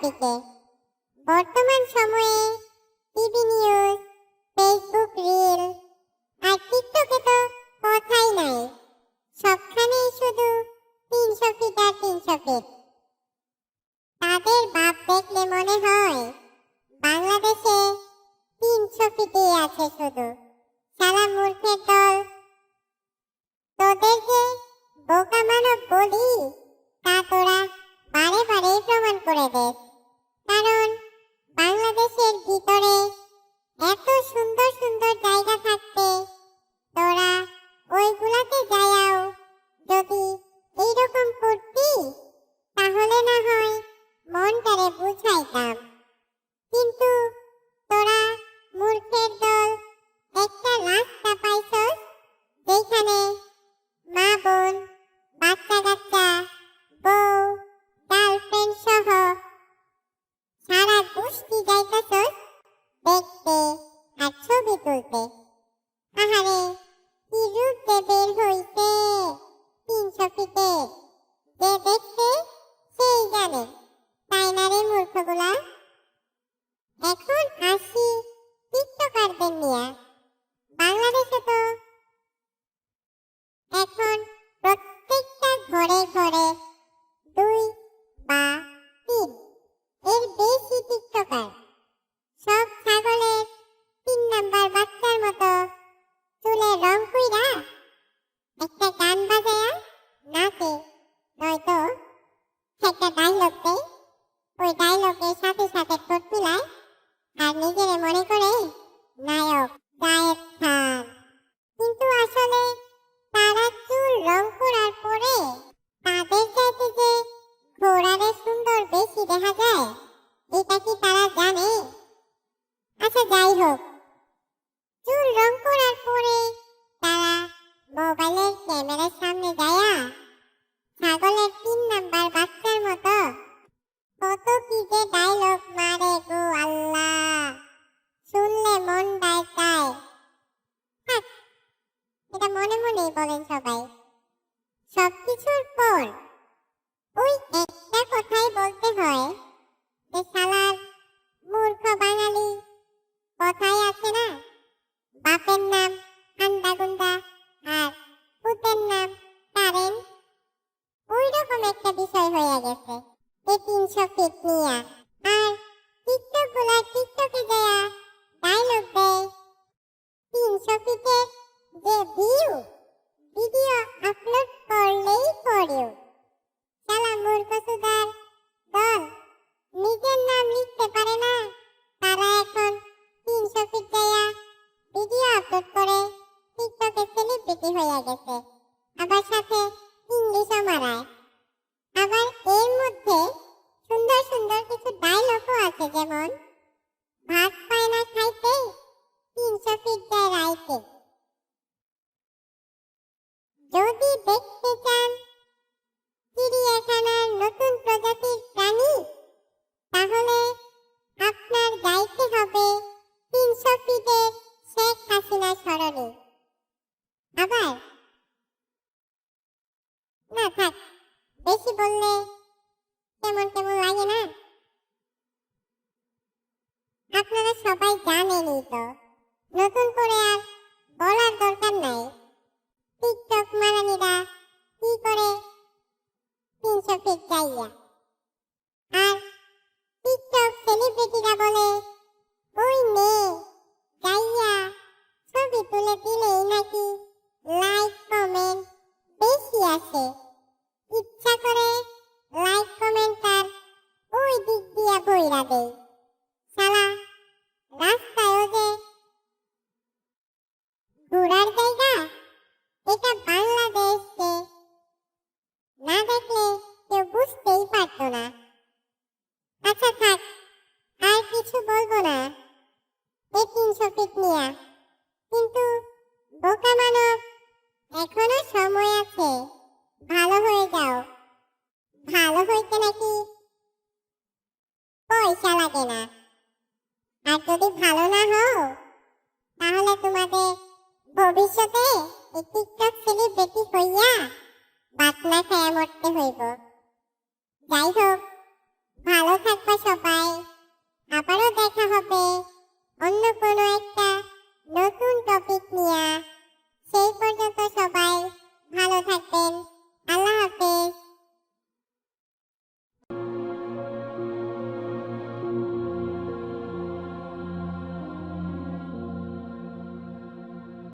topic there. っ নেই বলেন সবাই। সবকিছুর পর ওই একটা কথাই বলতে হয় যে, শালার মূর্খ বাঙালি, কথাই আছে না। বাপের নাম হান্দাগুন্দা আর পুতের নাম কারেন ওই রকম একটা বিষয় হয়ে গেছে এ তিনশো ফিট নিয়া। আর টিকটকগুলা টিকটকে দেয়া ডায়লগ দেয়। তিনশো ফিটে যে ভিউ হইয়া গেছে। আবার সাথে ইংলিশও মারায়। আবার এর মধ্যে সুন্দর সুন্দর কিছু ডায়লগও আছে যেমন, ভাত পায় না খাইতে তিনশো ফিট দেয় রাইতে যদি দেখতে চায় one. ভবিষ্যতে টিকটক সেলিব্রিটি হইয়া বাতনা খায়া মরতে হইব। যাই হোক ভালো থাকবা সবাই।